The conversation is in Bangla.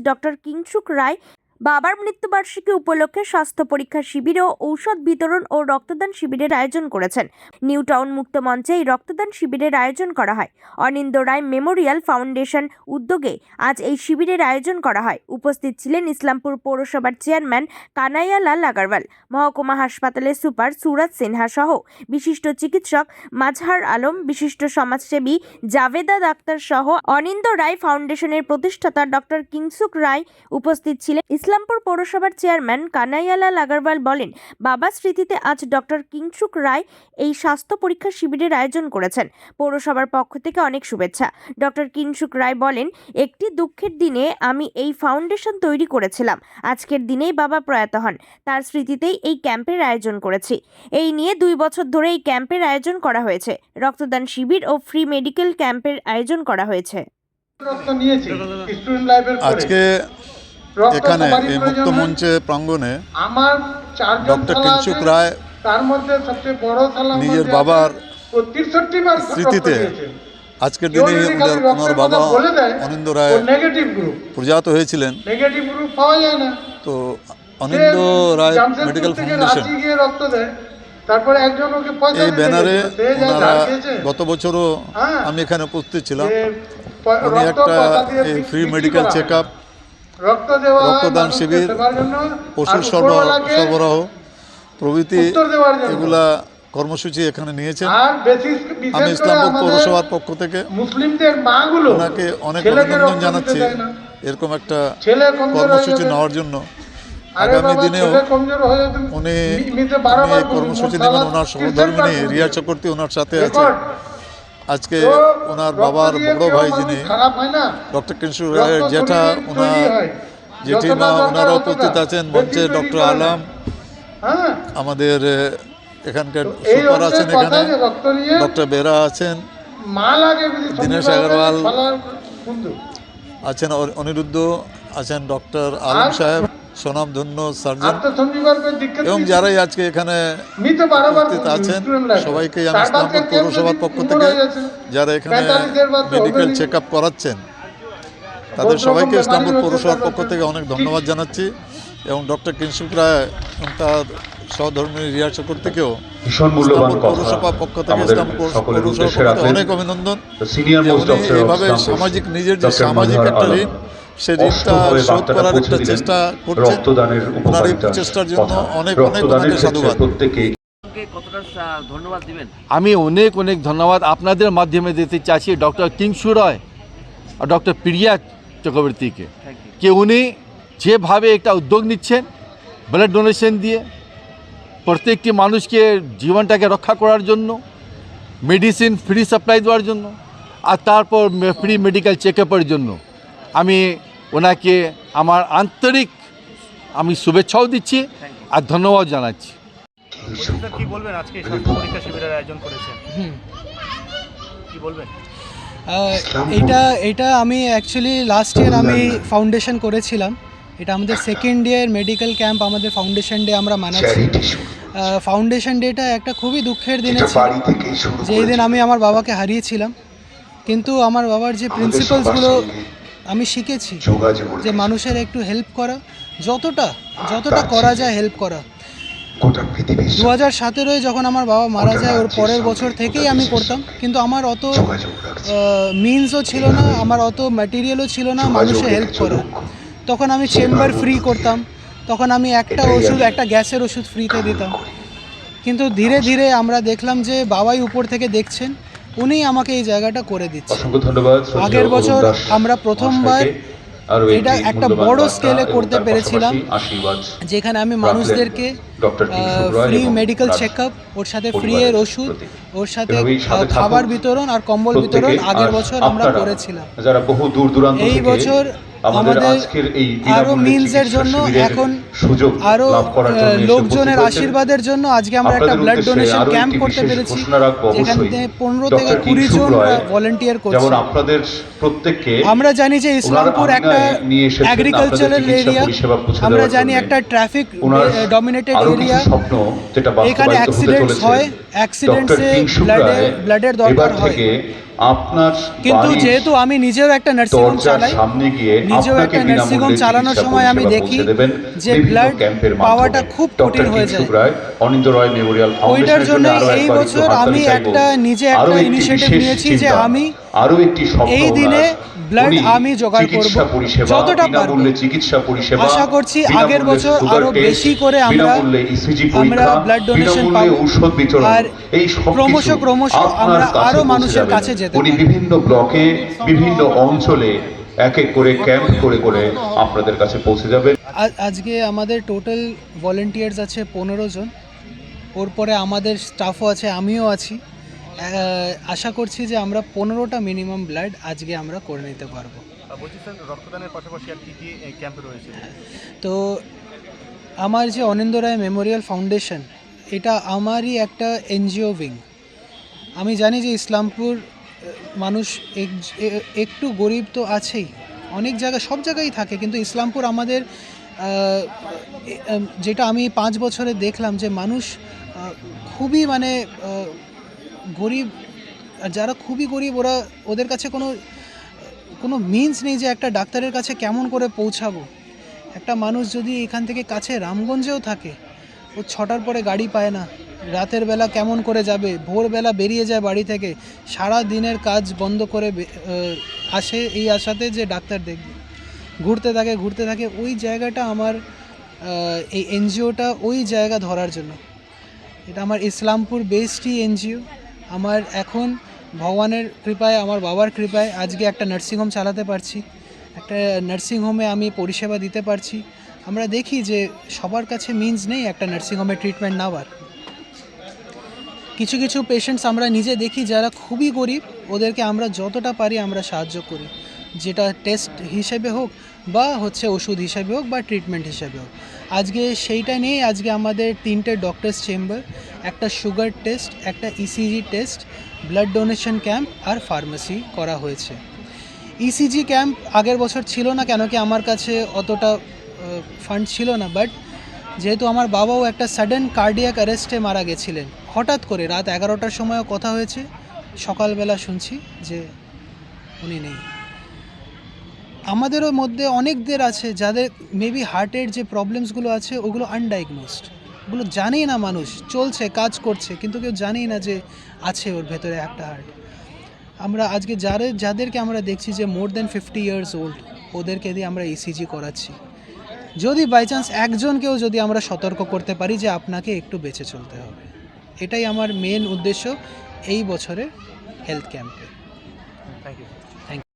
ডক্টর কিংসুক রায় বাবার মৃত্যুবার্ষিকী উপলক্ষে স্বাস্থ্য পরীক্ষা শিবির ও ঔষধ বিতরণ ও রক্তদান শিবিরের আয়োজন করেছেন। নিউ টাউন মুক্ত মঞ্চে এই রক্তদান শিবিরের আয়োজন করা হয়। অনিন্দ রায় মেমোরিয়াল ফাউন্ডেশন উদ্যোগে আজ এই শিবিরের আয়োজন করা হয়। উপস্থিত ছিলেন ইসলামপুর পৌরসভার চেয়ারম্যান কানাইয়ালাল আগারওয়াল, মহকুমা হাসপাতালের সুপার সুরজ সিনহা সহ বিশিষ্ট চিকিৎসক মাজহার আলম, বিশিষ্ট সমাজসেবী জাভেদা ডাক্তার সহ অনিন্দ রায় ফাউন্ডেশনের প্রতিষ্ঠাতা ডক্টর কিংসুক রায় উপস্থিত ছিলেন। ইসলামপুর পৌরসভার চেয়ারম্যান কানাইয়ালাল আগারওয়াল বলেন বাবা স্মৃতিতে আজ ডক্টর কিংসুক রায় এই স্বাস্থ্য পরীক্ষা শিবিরের আয়োজন করেছেন। পৌরসভার পক্ষ থেকে অনেক শুভেচ্ছা। ডক্টর কিংসুক রায় বলেন একটি দুঃখের দিনে আমি এই ফাউন্ডেশন তৈরি করেছিলাম। আজকের দিনেই বাবা প্রয়াত হন। তার স্মৃতিতেই এই ক্যাম্পের আয়োজন করেছি। এই নিয়ে দুই বছর ধরে এই ক্যাম্পের আয়োজন করা হয়েছে। রক্তদান শিবির ও ফ্রি মেডিকেল ক্যাম্পের আয়োজন করা হয়েছে। রক্ত নিয়েছি। স্টুডেন্ট লাইফের পরে। আজকে এখানে এই মুক্ত। মঞ্চে প্রাঙ্গণে আমার ডক্টর কিংসুক রায় তার মধ্যে সবচেয়ে বড় নিজের বাবার আছে, ও 63 বার স্মৃতিতে আজকের দিনে ওনার বাবা অনিন্দ রায় নেগেটিভ গ্রুপ প্রয়াত হয়েছিলেন। নেগেটিভ গ্রুপ পাওয়া যায় না। তো অনিন্দ রায় মেডিকেল ফাউন্ডেশন তারপরে একজন ওকে পয়সা এই ব্যানারে ওনারা গত বছরও হ্যাঁ। আমি এখানে উপস্থিত ছিলাম। উনি একটা এই ফ্রি মেডিকেল চেক আপ রক্তদান শিবির, ওষুধ সরবরাহ সরবরাহ প্রভৃতি। এগুলা কর্মসূচি এখানে নিয়েছেন আমি ইসলামপুর পৌরসভার পক্ষ থেকে মুসলিমদের মাগুলো ওনাকে অনেক অভিনন্দন জানাচ্ছি। এরকম একটা কর্মসূচি নেওয়ার জন্য আগামী দিনেও। উনি কর্মসূচি নেবেন ওনার সহধর্মিনী রিয়া। চক্রবর্তী ওনার সাথে আছে। আজকে ওনার বাবার বড় ভাই যিনি ডক্টর কিশোর রায়ের জেঠা ওনার। জেঠিমা ওনারা উপস্থিত আছেন মঞ্চে ডক্টর আলাম হ্যাঁ। আমাদের এখানকার সুপার আছেন এখানে। ডক্টর বেরা আছেন। দীনেশ আগরওয়াল। আছেন অনিরুদ্ধ আছেন ডক্টর আলম সাহেব। সোনামধন্য সার্জন। এবং যারাই আজকে এখানে উপস্থিত আছেন সবাইকে আমি ইসলামপুর পৌরসভার পক্ষ থেকে যারা এখানে 45 বার তো মেডিকেল চেক আপ করাচ্ছেন তাদের সবাইকে ইসলামপুর পৌরসভার পক্ষ থেকে অনেক ধন্যবাদ জানাচ্ছি। এবং ডক্টর কিনসুক রায় তার সহধর্মী রিয়া চক্রবর্তীকেও ভীষণ মূল্যবান ইসলামপুর পৌরসভা পক্ষ থেকে ইসলামপুর সকলের পৌরসভার পক্ষ থেকে অনেক অভিনন্দন। এইভাবে সামাজিক নিজের যে সামাজিক একটা ঋণ ঋণটা শোধ করার একটা চেষ্টা রক্তদানের ওনার এই প্রচেষ্টার জন্য। অনেক অনেক ওনাকে সাধুবাদ সা- আমি অনেক অনেক ধন্যবাদ। আপনাদের মাধ্যমে দিতে চাইছি ডক্টর কিংসু রয় আর ডক্টর প্রিয়া চক্রবর্তীকে। কে উনি যেভাবে একটা উদ্যোগ নিচ্ছেন ব্লাড ডোনেশন দিয়ে প্রত্যেকটি মানুষকে জীবনটাকে রক্ষা করার জন্য মেডিসিন ফ্রি সাপ্লাই দেওয়ার জন্য আর তারপর ফ্রি মেডিকেল চেক আপের জন্য। আমি ওনাকে আমার আন্তরিক আমি শুভেচ্ছাও দিচ্ছি আর ধন্যবাদ জানাচ্ছি। কি বলবেন আজকে পরীক্ষা শিবিরের আয়োজন করেছেন? কি বলবেন? এটা এটা আমি অ্যাকচুয়ালি লাস্ট ইয়ার আমি ফাউন্ডেশন করেছিলাম। এটা আমাদের সেকেন্ড ইয়ার মেডিকেল ক্যাম্প আমাদের ফাউন্ডেশন ডে আমরা মানাচ্ছি। ফাউন্ডেশন ডেটা একটা খুবই দুঃখের দিনে ছিল। যেই দিন আমি আমার বাবাকে হারিয়েছিলাম। কিন্তু আমার বাবার যে প্রিন্সিপালসগুলো আমি শিখেছি যে মানুষের একটু হেল্প করা যতটা যতটা করা যায় হেল্প করা। দু হাজার সতেরোয় যখন আমার বাবা মারা যায় ওর পরের বছর থেকেই আমি করতাম। কিন্তু আমার অত মিনসও ছিল না আমার অত ম্যাটেরিয়ালও ছিল না মানুষের হেল্প করার তখন আমি চেম্বার ফ্রি করতাম তখন আমি একটা ওষুধ একটা গ্যাসের ওষুধ ফ্রিতে দিতাম। কিন্তু ধীরে ধীরে আমরা দেখলাম যে বাবাই উপর থেকে দেখছেন উনিই আমাকে এই জায়গাটা করে দিচ্ছে। আগের বছর আমরা প্রথমবার এটা একটা বড় স্কেলে করতে পেরেছিলাম। যেখানে আমি মানুষদেরকে ফ্রি মেডিকেল চেক আপ ওর সাথে ফ্রি এর ওষুধ ওর সাথে খাবার বিতরণ আর কম্বল বিতরণ আগের বছর আমরা করেছিলাম। যারা বহু দূর দূরান্ত এই বছর আমাদের আজকের এই আরও চিকিৎসা জন্য এখন সুযোগ আরও লোকজনের আশীর্বাদের জন্য আজকে আমরা একটা ব্লাড ডোনেশন ক্যাম্প করতে পেরেছি যেখানে পনেরো থেকে কুড়ি জন ভলেন্টিয়ার করছে। যেমন আপনাদের প্রত্যেককে আমরা জানি যে ইসলামপুর একটা অ্যাগ্রিকালচারাল এরিয়া আমরা জানি একটা ট্রাফিক ডমিনেটেড এরিয়া এখানে অ্যাক্সিডেন্টস হয় অ্যাক্সিডেন্টসে ডক্টর ব্লাডের ব্লাডের দরকার হয়। আপনার কিন্তু যেহেতু আমি নিজেও একটা নার্সিং হোম চালাই সামনে গিয়ে নিজেও একটা নার্সিং হোম চালানোর সময় আমি দেখি যে ব্লাড ক্যাম্পের পাওয়াটা খুব কঠিন হয়ে যায়। অনিন্দ রয় মেমোরিয়াল ওইটার ফাউন্ডেশনের জন্য এই বছর আমি একটা নিজে একটা ইনিশিয়েটিভ নিয়েছি যে আমি আরও একটি এই দিনে উনি আমি জোগাড় করব। যতটা পারব। চিকিৎসা পরিষেবা আশা করছি আগের বছর আরও বেশি করে আমরা- বিনামূল্যে আমরা ব্লাড ডোনেশন পাবো। ঔষধ বিতরণ আর এই ক্রমশ ক্রমশ আমরা আরও মানুষের কাছে যেতে উনি পারব। বিভিন্ন ব্লকে বিভিন্ন অঞ্চলে এক এক করে ক্যাম্প করে করে আপনাদের কাছে পৌঁছে যাবে আজ- আজকে আমাদের টোটাল ভলেন্টিয়ার্স আছে পনেরো জন ওর পরে আমাদের স্টাফও আছে আমিও আছি আশা করছি যে আমরা পনেরোটা মিনিমাম ব্লাড আজকে আমরা করে নিতে পারব। আর রক্তদানের পাশাপাশি আর কি কি ক্যাম্প রয়েছে? তো আমার যে অনিন্দ রায় মেমোরিয়াল ফাউন্ডেশন এটা আমারই একটা এনজিও উইং আমি জানি যে ইসলামপুর মানুষ এক- একটু গরিব তো আছেই। অনেক জায়গায় সব জায়গায় থাকে কিন্তু ইসলামপুর আমাদের যেটা আমি পাঁচ বছরে দেখলাম যে মানুষ খুবই মানে গরিব যারা খুবই গরিব, ওরা ওদের কাছে কোনো কোনো মিন্স নেই যে একটা ডাক্তারের কাছে কেমন করে পৌঁছাবো। একটা মানুষ যদি এখান থেকে কাছে রামগঞ্জেও থাকে, ও ছটার পরে গাড়ি পায় না, রাতের বেলা কেমন করে যাবে, ভোরবেলা বেরিয়ে যায় বাড়ি থেকে, সারা দিনের কাজ বন্ধ করে আসে এই আশাতে যে ডাক্তার দেখবে। ঘুরতে থাকে ঘুরতে থাকে, ওই জায়গাটা আমার এই এনজিওটা ওই জায়গা ধরার জন্য। এটা আমার ইসলামপুর বেস্টই এনজিও। আমার এখন ভগবানের কৃপায়, আমার বাবার কৃপায় আজকে একটা নার্সিংহোম চালাতে পারছি। একটা নার্সিংহোমে আমি পরিষেবা দিতে পারছি। আমরা দেখি যে সবার কাছে মিনস নেই একটা নার্সিংহোমে ট্রিটমেন্ট নেওয়ার। কিছু কিছু পেশেন্টস আমরা নিজে দেখি যারা খুবই গরিব, ওদেরকে আমরা যতটা পারি আমরা সাহায্য করি। যেটা টেস্ট হিসেবে হোক বা হচ্ছে ওষুধ হিসেবে হোক বা ট্রিটমেন্ট হিসেবে হোক। আজকে সেইটা নিয়েই আজকে আমাদের তিনটে ডক্টরস চেম্বার একটা সুগার টেস্ট একটা ECG test blood donation camp আর ফার্মেসি করা হয়েছে। ইসিজি ক্যাম্প আগের বছর ছিল না কেন কি আমার কাছে অতটা ফান্ড ছিল না বাট যেহেতু আমার বাবাও একটা সাডেন কার্ডিয়াক অ্যারেস্টে মারা গেছিলেন, হঠাৎ করে রাত এগারোটার সময়ও কথা হয়েছে, সকালবেলা শুনছি যে উনি নেই। আমাদেরও মধ্যে অনেকদের আছে যাদের মেবি হার্টের যে প্রবলেমসগুলো আছে, ওগুলো আনডায়াগনোসড ওগুলো জানেই না মানুষ, চলছে, কাজ করছে, কিন্তু কেউ জানেই না যে আছে ওর ভেতরে একটা হার্ট আমরা আজকে যাদের যাদেরকে আমরা দেখছি যে more than fifty years old ওদেরকে দিয়ে আমরা ইসিজি করাচ্ছি। যদি বাই চান্স একজনকেও যদি আমরা সতর্ক করতে পারি যে আপনাকে একটু বেঁচে চলতে হবে। এটাই আমার মেন উদ্দেশ্য এই বছরের হেলথ ক্যাম্পে